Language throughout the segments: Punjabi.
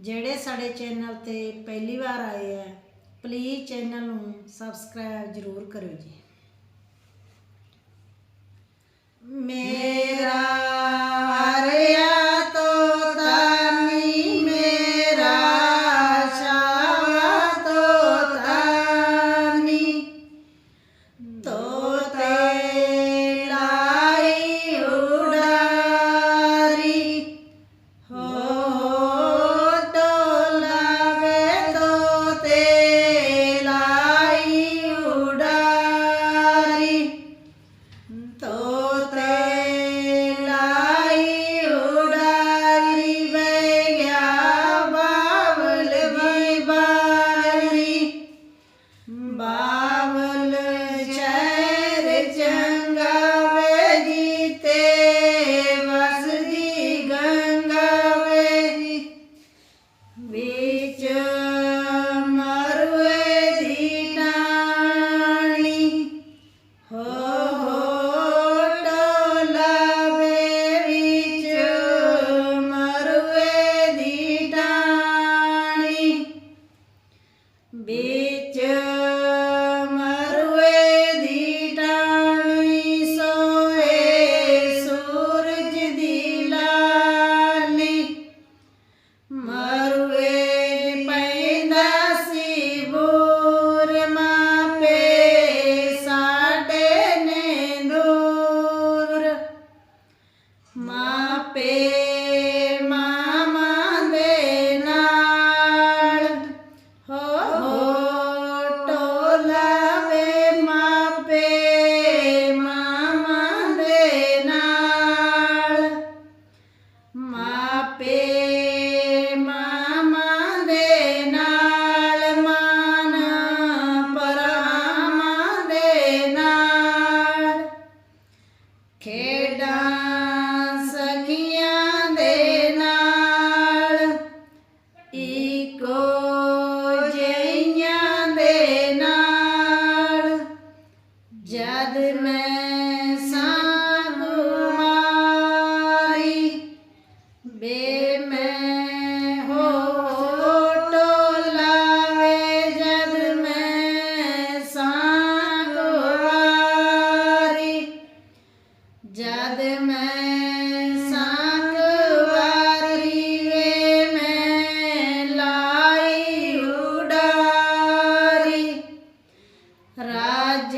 ਜਿਹੜੇ ਸਾਡੇ ਚੈਨਲ ਤੇ ਪਹਿਲੀ ਵਾਰ ਆਏ ਆ ਪਲੀਜ਼ ਚੈਨਲ ਨੂੰ ਸਬਸਕ੍ਰਾਈਬ ਜ਼ਰੂਰ ਕਰਿਓ ਜੀ। Beijo. ਜਦ ਮੈਂ ਸਾਗੁਮਾਰੀ ਬੇ ਮੈਂ ਹੋ ਟੋਲਾਵੇ ਜਦ ਮੈਂ ਸਾਗਵਾਰੀ ਜਦ ਮੈਂ ਸੰਗਵਾਰੀ ਵੇ ਮੈਂ ਲਾਈ ਉਡਾਰੀ, ਰਾਜ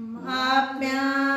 महात्म्या